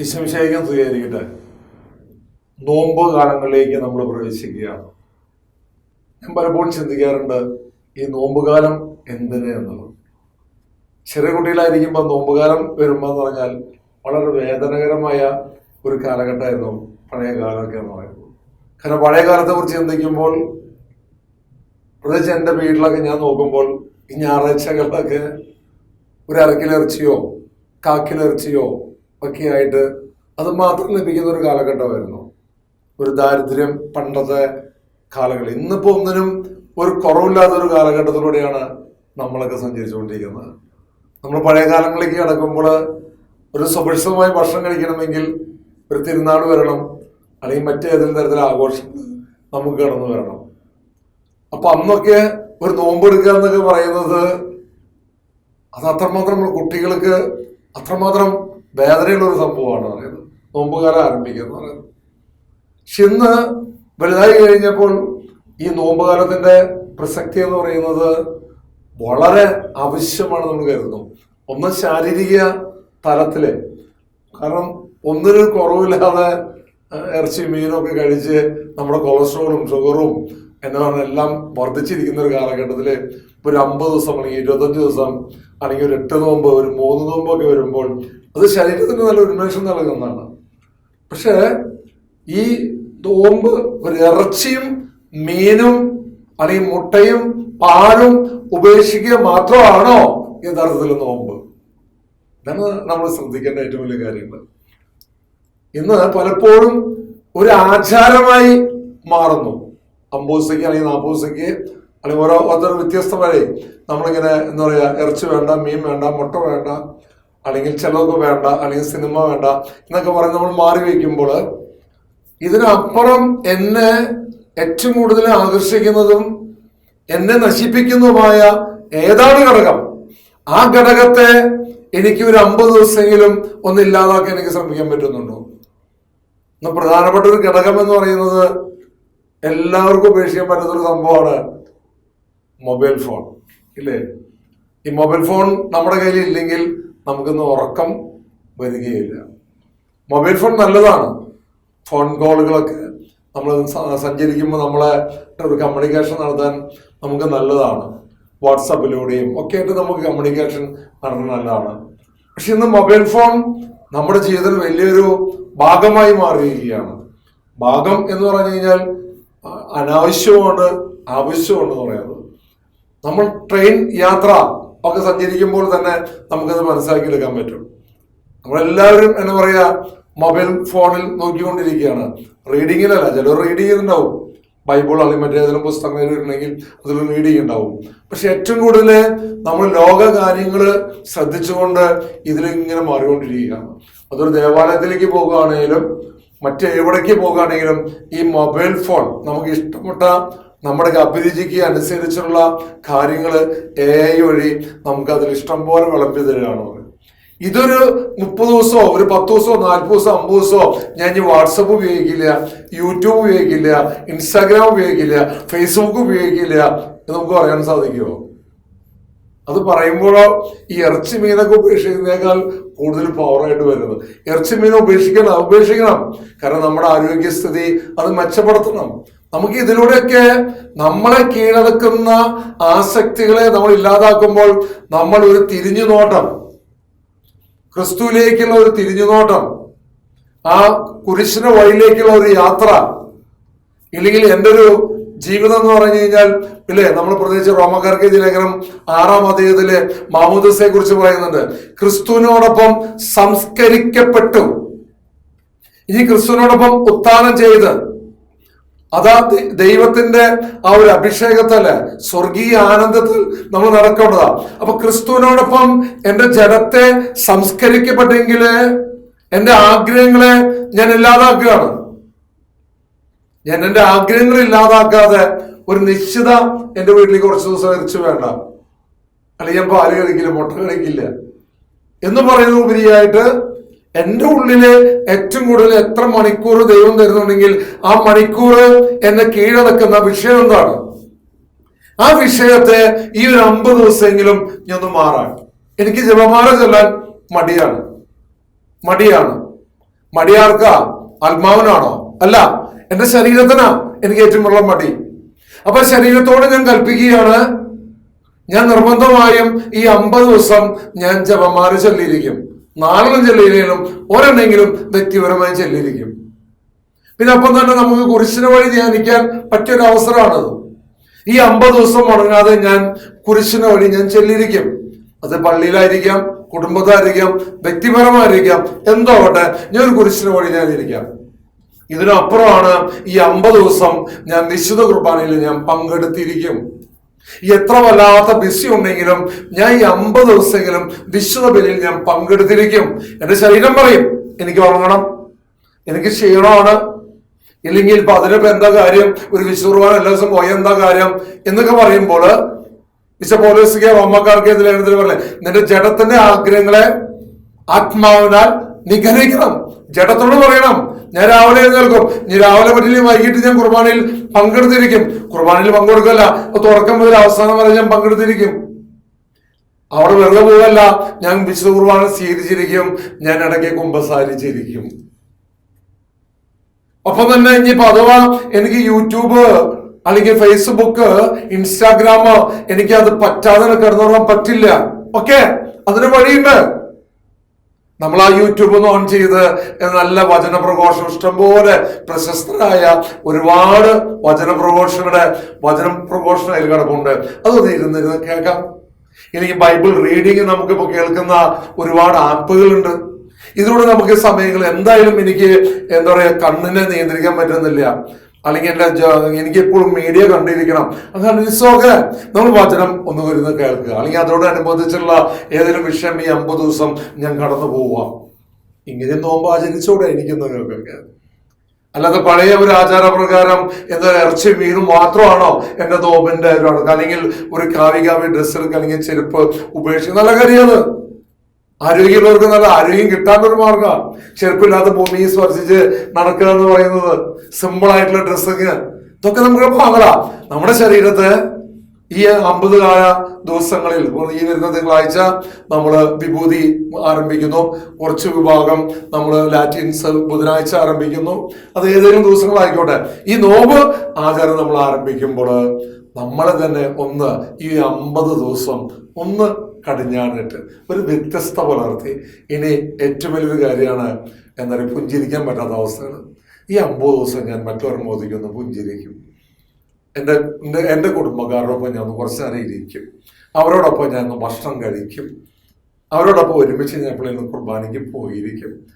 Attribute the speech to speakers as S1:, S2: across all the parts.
S1: വിശംശേഖം സ്വീകരിക്കട്ടെ നോമ്പ് കാലങ്ങളിലേക്ക് നമ്മൾ പ്രവേശിക്കുകയാണ് ഞാൻ പലപ്പോഴും ചിന്തിക്കാറുണ്ട് ഈ നോമ്പുകാലം എന്തിന് എന്നുള്ളത് ചെറിയ കുട്ടികളായിരിക്കുമ്പോൾ നോമ്പുകാലം വരുമ്പോൾ എന്ന് പറഞ്ഞാൽ വളരെ വേദനകരമായ ഒരു കാലഘട്ടമായിരുന്നു പഴയ കാലമൊക്കെ എന്ന് പറയുന്നത്. കാരണം പഴയ കാലത്തെ കുറിച്ച് ചിന്തിക്കുമ്പോൾ പ്രത്യേകിച്ച് എന്റെ വീട്ടിലൊക്കെ ഞാൻ നോക്കുമ്പോൾ ഈ ഞായറാഴ്ചകളിലൊക്കെ ഒരു അരക്കിലിറച്ചിയോ കാക്കിലിറച്ചിയോ ഒക്കെ ആയിട്ട് അത് മാത്രം ലഭിക്കുന്ന ഒരു കാലഘട്ടമായിരുന്നു. ഒരു ദാരിദ്ര്യം പണ്ടത്തെ കാലങ്ങളിൽ ഇന്നിപ്പോൾ ഒന്നിനും ഒരു കുറവില്ലാത്ത ഒരു കാലഘട്ടത്തിലൂടെയാണ് നമ്മളൊക്കെ സഞ്ചരിച്ചുകൊണ്ടിരിക്കുന്നത്. നമ്മൾ പഴയ കാലങ്ങളിലേക്ക് കടക്കുമ്പോൾ ഒരു സുഭിക്ഷമായ ഭക്ഷണം കഴിക്കണമെങ്കിൽ ഒരു തിരുനാൾ വരണം അല്ലെങ്കിൽ മറ്റേതെങ്കിലും തരത്തിലുള്ള ആഘോഷം നമുക്ക് കടന്നു വരണം. അപ്പൊ അന്നൊക്കെ ഒരു നോമ്പെടുക്കുക എന്നൊക്കെ പറയുന്നത് അത് അത്രമാത്രം കുട്ടികൾക്ക് അത്രമാത്രം വേദനയുള്ള ഒരു സംഭവമാണ് പറയുന്നത്. നോമ്പുകാലം ആരംഭിക്കുന്നു പറയുന്നത്. പക്ഷെ ഇന്ന് വലുതായി കഴിഞ്ഞപ്പോൾ ഈ നോമ്പുകാലത്തിന്റെ പ്രസക്തി എന്ന് പറയുന്നത് വളരെ ആവശ്യമാണ് നമ്മൾ കരുതുന്നു. ഒന്ന് ശാരീരിക തലത്തിൽ കാരണം ഒന്നിനും കുറവില്ലാതെ ഇറച്ചി മീനും ഒക്കെ കഴിച്ച് നമ്മുടെ കൊളസ്ട്രോളും ഷുഗറും എന്ന് പറഞ്ഞ എല്ലാം വർദ്ധിച്ചിരിക്കുന്ന ഒരു കാലഘട്ടത്തിൽ ഒരു അമ്പത് ദിവസം അല്ലെങ്കിൽ ഇരുപത്തഞ്ച് ദിവസം അല്ലെങ്കിൽ ഒരു എട്ട് നോമ്പ് ഒരു മൂന്ന് നോമ്പൊക്കെ വരുമ്പോൾ അത് ശരീരത്തിന് നല്ല ഉന്മേഷം നൽകുന്നതാണ് പക്ഷേ ഈ നോമ്പ് ഒരു ഇറച്ചിയും മീനും അല്ലെങ്കിൽ മുട്ടയും പാലും ഉപേക്ഷിക്കുക മാത്രമാണോ യഥാർത്ഥത്തിൽ നോമ്പ്? ഇതാണ് നമ്മൾ ശ്രദ്ധിക്കേണ്ട ഏറ്റവും വലിയ കാര്യങ്ങൾ. ഇന്ന് പലപ്പോഴും ഒരു ആചാരമായി മാറുന്നു. അമ്പൂസയ്ക്ക് അല്ലെങ്കിൽ നാപ്പൂസയ്ക്ക് അല്ലെങ്കിൽ ഓരോ ഓരോ വ്യത്യസ്തമായി നമ്മളിങ്ങനെ എന്താ പറയുക ഇറച്ചി വേണ്ട മീൻ വേണ്ട മുട്ട വേണ്ട അല്ലെങ്കിൽ ചിലവൊക്കെ വേണ്ട അല്ലെങ്കിൽ സിനിമ വേണ്ട എന്നൊക്കെ പറഞ്ഞ് നമ്മൾ മാറി വയ്ക്കുമ്പോൾ ഇതിനപ്പുറം എന്നെ ഏറ്റവും കൂടുതൽ ആകർഷിക്കുന്നതും എന്നെ നശിപ്പിക്കുന്നതുമായ ഏതാണ് ഘടകം? ആ ഘടകത്തെ എനിക്ക് ഒരു അമ്പത് ദിവസമെങ്കിലും ഒന്ന് ഇല്ലാതാക്കാൻ എനിക്ക് ശ്രമിക്കാൻ പറ്റുന്നുണ്ടോ? പ്രധാനപ്പെട്ട ഒരു ഘടകം എന്ന് പറയുന്നത് എല്ലാവർക്കും ഉപേക്ഷിക്കാൻ പറ്റുന്ന ഒരു സംഭവമാണ് മൊബൈൽ ഫോൺ ഇല്ലേ? ഈ മൊബൈൽ ഫോൺ നമ്മുടെ കയ്യിൽ ഇല്ലെങ്കിൽ നമുക്കിന്ന് ഉറക്കം വരികയില്ല. മൊബൈൽ ഫോൺ നല്ലതാണ്. ഫോൺ കോളുകളൊക്കെ നമ്മൾ സഞ്ചരിക്കുമ്പോൾ നമ്മളെ ഒരു കമ്മ്യൂണിക്കേഷൻ നടത്താൻ നമുക്ക് നല്ലതാണ്. വാട്സപ്പിലൂടെയും ഒക്കെ ആയിട്ട് നമുക്ക് കമ്മ്യൂണിക്കേഷൻ നടത്തുന്നത് നല്ലതാണ്. പക്ഷെ ഇന്ന് മൊബൈൽ ഫോൺ നമ്മുടെ ജീവിതത്തിൽ വലിയൊരു ഭാഗമായി മാറിയിരിക്കുകയാണ്. ഭാഗം എന്ന് പറഞ്ഞു കഴിഞ്ഞാൽ അനാവശ്യമാണ് അനാവശ്യമുണ്ട് ആവശ്യമുണ്ട് എന്ന് പറയുന്നത് നമ്മൾ ട്രെയിൻ യാത്ര ഒക്കെ സഞ്ചരിക്കുമ്പോൾ തന്നെ നമുക്കത് മനസ്സിലാക്കിയെടുക്കാൻ പറ്റും. നമ്മളെല്ലാവരും എന്താ പറയാ മൊബൈൽ ഫോണിൽ നോക്കിക്കൊണ്ടിരിക്കുകയാണ്. റീഡിങ്ങിലല്ല ചിലർ റീഡ് ചെയ്യുന്നുണ്ടാവും. ബൈബിൾ അല്ലെങ്കിൽ മറ്റേതെങ്കിലും പുസ്തകങ്ങൾ ഉണ്ടെങ്കിൽ അതിൽ റീഡിങ് ഉണ്ടാവും പക്ഷെ ഏറ്റവും കൂടുതൽ നമ്മൾ ലോക കാര്യങ്ങൾ ശ്രദ്ധിച്ചുകൊണ്ട് ഇതിലിങ്ങനെ മാറിക്കൊണ്ടിരിക്കുകയാണ്. അതൊരു ദേവാലയത്തിലേക്ക് പോകുകയാണെങ്കിലും മറ്റെവിടേക്ക് പോകുകയാണെങ്കിലും ഈ മൊബൈൽ ഫോൺ നമുക്ക് ഇഷ്ടപ്പെട്ട നമ്മുടെ അഭിരുചിക്ക് അനുസരിച്ചുള്ള കാര്യങ്ങൾ എ ഐ വഴി നമുക്ക് അതിൽ ഇഷ്ടം പോലെ വിളമ്പി തരികയാണ് ഇതൊരു മുപ്പത് ദിവസമോ ഒരു പത്ത് ദിവസമോ നാൽപ്പത് ദിവസമോ അമ്പത് ദിവസമോ ഞാൻ ഇനി വാട്സപ്പ് ഉപയോഗിക്കില്ല യൂട്യൂബ് ഉപയോഗിക്കില്ല ഇൻസ്റ്റാഗ്രാം ഉപയോഗിക്കില്ല ഫേസ്ബുക്ക് ഉപയോഗിക്കില്ല എന്ന് നമുക്ക് പറയാൻ സാധിക്കുമോ? അത് പറയുമ്പോഴോ ഈ ഇറച്ചി മീനൊക്കെ ഉപേക്ഷിക്കുന്നതിനേക്കാൾ കൂടുതൽ പവറായിട്ട് വരുന്നത്. ഇറച്ചി മീൻ ഉപേക്ഷിക്കണം ഉപേക്ഷിക്കണം. കാരണം നമ്മുടെ ആരോഗ്യസ്ഥിതി അത് മെച്ചപ്പെടുത്തണം. നമുക്ക് ഇതിലൂടെയൊക്കെ നമ്മളെ കീഴടക്കുന്ന ആസക്തികളെ നമ്മൾ ഇല്ലാതാക്കുമ്പോൾ നമ്മൾ ഒരു തിരിഞ്ഞു നോട്ടം ക്രിസ്തുവിലേക്കുള്ള ഒരു തിരിഞ്ഞു നോട്ടം ആ കുരിശിന്റെ വഴിയിലേക്കുള്ള ഒരു യാത്ര ഇല്ലെങ്കിൽ എന്റെ ഒരു ജീവിതം എന്ന് പറഞ്ഞു കഴിഞ്ഞാൽ ഇല്ലേ നമ്മൾ പ്രത്യേകിച്ച് റോമക്കാർക്ക് ലേഖനം ആറാം അധ്യായത്തിൽ മാമൂദസയെ കുറിച്ച് പറയുന്നുണ്ട് ക്രിസ്തുവിനോടൊപ്പം സംസ്കരിക്കപ്പെട്ടു. ഈ ക്രിസ്തുവിനോടൊപ്പം ഉത്ഥാനം ചെയ്ത് അതാ ദൈവത്തിന്റെ ആ ഒരു അഭിഷേകത്തിൽ സ്വർഗീയ ആനന്ദത്തിൽ നമ്മൾ നടക്കേണ്ടതാ. അപ്പൊ ക്രിസ്തുവിനോടൊപ്പം എന്റെ ജഡത്തെ സംസ്കരിക്കപ്പെട്ടെങ്കിൽ എന്റെ ആഗ്രഹങ്ങളെ ഞാൻ ഇല്ലാതാക്കുകയാണ്. ഞാൻ എന്റെ ആഗ്രഹങ്ങൾ ഇല്ലാതാക്കാതെ ഒരു നിശ്ചിത എന്റെ വീട്ടിലേക്ക് കുറച്ച് ദിവസം ഇറച്ചു വേണ്ട. അല്ലെങ്കിൽ ഞാൻ പാൽ കഴിക്കില്ല മുട്ട കഴിക്കില്ല. എന്ന് പറയുന്ന ഉപരിയായിട്ട് എന്റെ ഉള്ളിൽ ഏറ്റവും കൂടുതൽ എത്ര മണിക്കൂർ ദൈവം തരുന്നുണ്ടെങ്കിൽ ആ മണിക്കൂർ എന്നെ കീഴടക്കുന്ന വിഷയം എന്താണ്? ആ വിഷയത്തെ ഈ ഒരു അമ്പത് ദിവസമെങ്കിലും ഞാൻ ഒന്ന് മാറാൻ. എനിക്ക് ജപമാല ചൊല്ലാൻ മടിയാണ്. മടിയാണ്. മടിയാർക്ക? ആത്മാവിനാണോ? അല്ല എന്റെ ശരീരത്തിനാ എനിക്ക് ഏറ്റവും ഉള്ള മടി. അപ്പൊ ശരീരത്തോട് ഞാൻ കൽപ്പിക്കുകയാണ്. ഞാൻ നിർബന്ധമായും ഈ അമ്പത് ദിവസം ഞാൻ ജപമാല ചൊല്ലിയിരിക്കും. നാലെണ്ണം ചെല്ലിയില്ലെങ്കിലും ഒരെണ്ണെങ്കിലും വ്യക്തിപരമായി ചെല്ലിയിരിക്കും പിന്നെ അപ്പം തന്നെ നമുക്ക് കുരിശിന് വഴി ധ്യാനിക്കാൻ പറ്റിയൊരു അവസരമാണത് ഈ അമ്പത് ദിവസം മുടങ്ങാതെ ഞാൻ കുരിശിന് വഴി ഞാൻ ചെല്ലിരിക്കും. അത് പള്ളിയിലായിരിക്കാം കുടുംബത്തായിരിക്കാം വ്യക്തിപരമായിരിക്കാം എന്തോ ആവട്ടെ ഞാൻ ഒരു കുരിശിന് വഴി ഞാൻ ഇരിക്കാം ഇതിനപ്പുറമാണ് ഈ അമ്പത് ദിവസം ഞാൻ നിശ്ചിത കുർബാനയിൽ ഞാൻ പങ്കെടുത്തിരിക്കും. എത്ര വല്ലാത്ത ബിസി ഉണ്ടെങ്കിലും ഞാൻ ഈ അമ്പത് ദിവസമെങ്കിലും വിശുദ്ധ ബലിയിൽ ഞാൻ പങ്കെടുത്തിരിക്കും. എന്റെ ശരീരം പറയും എനിക്ക് ഉറങ്ങണം. എനിക്ക് ക്ഷീണമാണ്. ഇല്ലെങ്കിൽ ഇപ്പൊ അതിനിപ്പോ എന്താ കാര്യം? ഒരു വിശുദ്ധ എല്ലാ ദിവസം പോയ എന്താ കാര്യം? എന്നൊക്കെ പറയുമ്പോൾ വിശ പോലീസിക്ക് റോമക്കാർക്ക് ലേഖനത്തിൽ പറഞ്ഞേ? നിന്റെ ജഡത്തിന്റെ ആഗ്രഹങ്ങളെ ആത്മാവിനാൽ നിഗ്രഹിക്കണം. ജഡത്തോട് പറയണം. ഞാൻ രാവിലെ എഴുന്നേൽക്കും. നീ രാവിലെ പറ്റില്ല വൈകിട്ട് ഞാൻ കുർബാനയിൽ പങ്കെടുത്തിരിക്കും. കുർബാനയിൽ പങ്കെടുക്കല്ല തുറക്കം മുതൽ അവസാനം വരെ ഞാൻ പങ്കെടുത്തിരിക്കും. അവിടെ വെറുതെ പോകല്ല ഞാൻ വിശുദ്ധ കുർബാന സ്വീകരിച്ചിരിക്കും ഞാൻ ഇടയ്ക്ക് കുമ്പസാരിച്ചിരിക്കും ഒപ്പം തന്നെ ഇനിയിപ്പോ അഥവാ എനിക്ക് യൂട്യൂബ് അല്ലെങ്കിൽ ഫേസ്ബുക്ക് ഇൻസ്റ്റാഗ്രാം എനിക്ക് അത് പറ്റാതെ കിടന്നോളാൻ പറ്റില്ല. ഓക്കെ? അതിന് വഴിയുണ്ട്. നമ്മൾ ആ യൂട്യൂബ് ഒന്ന് ഓൺ ചെയ്ത് നല്ല വചന പ്രഘോഷം ഇഷ്ടംപോലെ പ്രശസ്തരായ ഒരുപാട് വചന പ്രഘോഷകരുടെ വചന പ്രഘോഷണം അതിൽ കിടപ്പുണ്ട് അതൊന്ന് ഇരുന്നിരുന്ന് കേൾക്കാം. ഇനി ബൈബിൾ റീഡിങ് നമുക്കിപ്പോൾ കേൾക്കുന്ന ഒരുപാട് ആപ്പുകളുണ്ട് ഇതിലൂടെ നമുക്ക് സമയങ്ങൾ എന്തായാലും എനിക്ക് എന്താ പറയുക കണ്ണിനെ നിയന്ത്രിക്കാൻ പറ്റുന്നില്ല. അല്ലെങ്കിൽ എന്റെ എനിക്ക് എപ്പോഴും മീഡിയ കണ്ടിരിക്കണം. അതാണ് ഇറ്റ്സ് നമ്മൾ വചനം ഒന്ന് വരുന്ന കേൾക്കുക. അല്ലെങ്കിൽ അതോടനുബന്ധിച്ചുള്ള ഏതെങ്കിലും വിഷയം ഈ അമ്പത് ദിവസം ഞാൻ കടന്നു പോവാം ഇങ്ങനെ നോമ്പ് ആചരിച്ചോടെ? എനിക്ക് കേൾക്കുക അല്ലാതെ പഴയ ഒരു ആചാരപ്രകാരം എന്താ ഇറച്ചി മീനും മാത്രമാണോ എന്റെ നോമ്പിന്റെ ഒരു അല്ലെങ്കിൽ ഒരു കാവി കാവി ഡ്രസ്സ് എടുക്കുക അല്ലെങ്കിൽ ചെരുപ്പ് ഉപേക്ഷിക്കുക. നല്ല കാര്യമാണ്. ആരോഗ്യമുള്ളവർക്ക് നല്ല ആരോഗ്യം കിട്ടാത്തൊരു മാർഗമാണ്. ചെരുപ്പില്ലാത്ത ഭൂമിയെ സ്പർശിച്ച് നടക്കുക എന്ന് പറയുന്നത്. സിമ്പിൾ ആയിട്ടുള്ള ഡ്രസ്സിങ് ഇതൊക്കെ നമുക്ക് ഭാഗങ്ങളാ നമ്മുടെ ശരീരത്തെ ഈ അമ്പത് കാല ദിവസങ്ങളിൽ ഈ വരുന്ന തിങ്കളാഴ്ച നമ്മൾ വിഭൂതി ആരംഭിക്കുന്നു. കുറച്ച് വിഭാഗം നമ്മൾ ലാറ്റിൻസ് ബുധനാഴ്ച ആരംഭിക്കുന്നു. അത് ഏതെങ്കിലും ദിവസങ്ങളായിക്കോട്ടെ. ഈ നോമ്പ് ആചാരം നമ്മൾ ആരംഭിക്കുമ്പോൾ നമ്മളെ തന്നെ ഒന്ന് ഈ അമ്പത് ദിവസം ഒന്ന് കടിഞ്ഞാണിട്ട് ഒരു വ്യത്യസ്ത പുലർത്തി. ഇനി ഏറ്റവും വലിയൊരു കാര്യമാണ് എന്താ പറയുക പുഞ്ചിരിക്കാൻ പറ്റാത്ത അവസ്ഥയാണ്. ഈ അമ്പത് ദിവസം ഞാൻ മറ്റൊരു മോദിക്കൊന്ന് പുഞ്ചിരിക്കും. എന്റെ എന്റെ എന്റെ കുടുംബക്കാരോടൊപ്പം ഞാൻ കുറച്ച് നേരം ഇരിക്കും. അവരോടൊപ്പം ഞാൻ ഭക്ഷണം കഴിക്കും. അവരോടൊപ്പം ഒരുമിച്ച് ഞാൻ എപ്പോഴും കുർബാനയ്ക്ക് പോയിരിക്കും.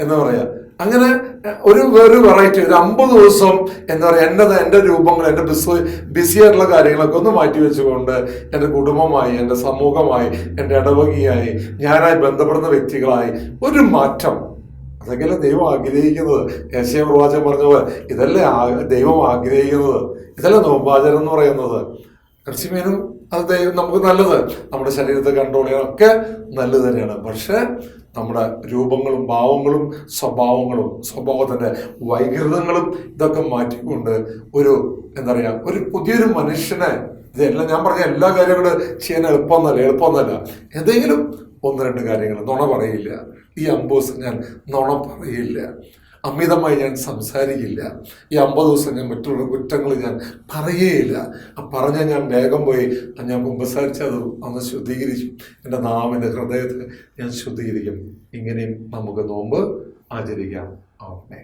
S1: എന്ന് പറയാ. അങ്ങനെ ഒരു വേറൊരു വെറൈറ്റി ഒരു അമ്പത് ദിവസം എന്താ പറയുക എന്റെ എന്റെ രൂപങ്ങൾ എന്റെ ബിസി ബിസി ആയിട്ടുള്ള കാര്യങ്ങളൊക്കെ ഒന്ന് മാറ്റി വെച്ചുകൊണ്ട് എന്റെ കുടുംബമായി എന്റെ സമൂഹമായി എന്റെ ഇടവകയായി ഞാനായി ബന്ധപ്പെടുന്ന വ്യക്തികളായി ഒരു മാറ്റം. അതൊക്കെയല്ലേ ദൈവം ആഗ്രഹിക്കുന്നത്? യേശയ പ്രവാചകൻ പറഞ്ഞ പോലെ ഇതല്ലേ ദൈവം ആഗ്രഹിക്കുന്നത്? ഇതല്ലേ നോമ്പാചരം എന്ന് പറയുന്നത്. ഇറച്ചിമീനും അത് ദൈവം നമുക്ക് നല്ലത്. നമ്മുടെ ശരീരത്തെ കൺട്രോൾ ചെയ്യാനൊക്കെ നല്ലത് തന്നെയാണ്. പക്ഷേ നമ്മുടെ രൂപങ്ങളും ഭാവങ്ങളും സ്വഭാവങ്ങളും സ്വഭാവത്തിന്റെ വൈകൃതങ്ങളും ഇതൊക്കെ മാറ്റിക്കൊണ്ട് ഒരു എന്താ പറയുക ഒരു പുതിയൊരു മനുഷ്യനെ ഇതെല്ലാം ഞാൻ പറഞ്ഞ എല്ലാ കാര്യങ്ങളും ചെയ്യാൻ എളുപ്പമൊന്നല്ല എളുപ്പമൊന്നല്ല. എന്തെങ്കിലും ഒന്ന് രണ്ട് കാര്യങ്ങൾ നുണ പറയില്ല. ഈ അമ്പൂസ് ഞാൻ നുണ പറയില്ല. അമിതമായി ഞാൻ സംസാരിക്കില്ല. ഈ അമ്പത് ദിവസം ഞാൻ മറ്റുള്ള കുറ്റങ്ങൾ ഞാൻ പറയുകയില്ല. ആ പറഞ്ഞ ഞാൻ വേഗം പോയി. ഞാൻ കുമ്പസാരിച്ച് അത് അന്ന് ശുദ്ധീകരിച്ചു എന്റെ നാവിന്റെ ഹൃദയത്തെ ഞാൻ ശുദ്ധീകരിക്കും. ഇങ്ങനെയും നമുക്ക് നോമ്പ് ആചരിക്കാം. ആമേ